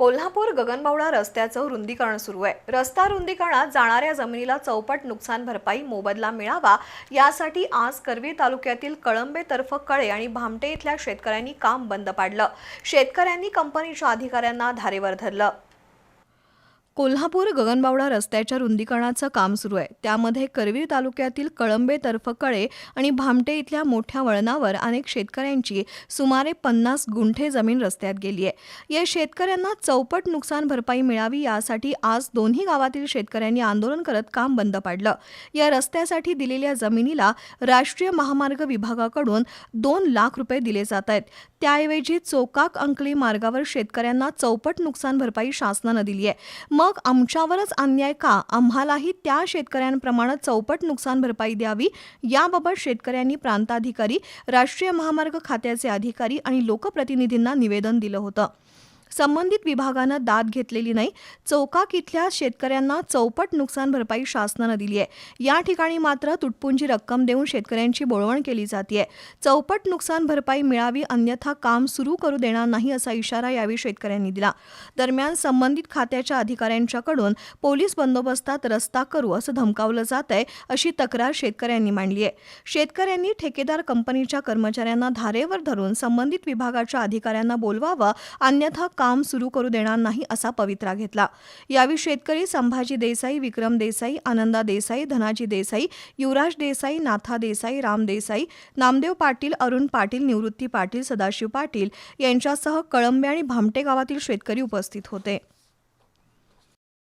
कोल्हापूर गगनबावडा रस्त्याचं रुंदीकरण सुरू आहे. रस्ता रुंदीकरणात जाणाऱ्या जमिनीला चौपट नुकसान भरपाई मोबदला मिळावा यासाठी आज करवीर तालुक्यातील कळंबे तर्फ कळे आणि भामटे इथल्या शेतकऱ्यांनी काम बंद पाडलं. शेतकऱ्यांनी कंपनीच्या अधिकाऱ्यांना धारेवर धरलं. कोल्हापूर गगनबावडा रस्त्याच्या रुंदीकरणाचं काम सुरू आहे. त्यामध्ये करवीर तालुक्यातील कळंबे तर्फ कळे आणि भामटे इथल्या मोठ्या वळणावर अनेक शेतकऱ्यांची सुमारे पन्नास गुंठे जमीन रस्त्यात गेली आहे. या शेतकऱ्यांना चौपट नुकसान भरपाई मिळावी यासाठी आज दोन्ही गावातील शेतकऱ्यांनी आंदोलन करत काम बंद पाडलं. या रस्त्यासाठी दिलेल्या जमिनीला राष्ट्रीय महामार्ग विभागाकडून दोन लाख रुपये दिले जात आहेत. त्याऐवजी चोकाक अंकली मार्गावर शेतकऱ्यांना चौपट नुकसान भरपाई शासनानं दिली आहे. मग मग आमच्यावरच अन्याय का? आम्हालाही त्या शेतकऱ्यांप्रमाणे चौपट नुकसान भरपाई द्यावी याबाबत शेतकऱ्यांनी प्रांताधिकारी राष्ट्रीय महामार्ग खात्याचे अधिकारी आणि लोकप्रतिनिधींना निवेदन दिलं होतं. संबंधित विभागानं दाद घेतलेली नाही. चौकाक इथल्या शेतकऱ्यांना चौपट नुकसान भरपाई शासनानं दिली आहे. या ठिकाणी मात्र तुटपुंजी रक्कम देऊन शेतकऱ्यांची बोळवण केली जाते चौपट नुकसान भरपाई मिळावी अन्यथा काम सुरू करू देणार नाही असा इशारा यावेळी शेतकऱ्यांनी दिला. दरम्यान संबंधित खात्याच्या अधिकाऱ्यांच्याकडून पोलीस बंदोबस्तात रस्ता करू असं धमकावलं जात आहे अशी तक्रार शेतकऱ्यांनी मांडली आहे. शेतकऱ्यांनी ठेकेदार कंपनीच्या कर्मचाऱ्यांना धारेवर धरून संबंधित विभागाच्या अधिकाऱ्यांना बोलवावं अन्यथा काम सुरू करू देणार नाही असा पवित्रा घेतला. यावेळी शेतकरी संभाजी देसाई विक्रम देसाई आनंदा देसाई धनाजी देसाई युवराज देसाई नाथा देसाई राम देसाई नामदेव पाटील अरुण पाटील निवृत्ती पाटील सदाशिव पाटील यांच्यासह कळंबे आणि भामटे गावातील शेतकरी उपस्थित होते.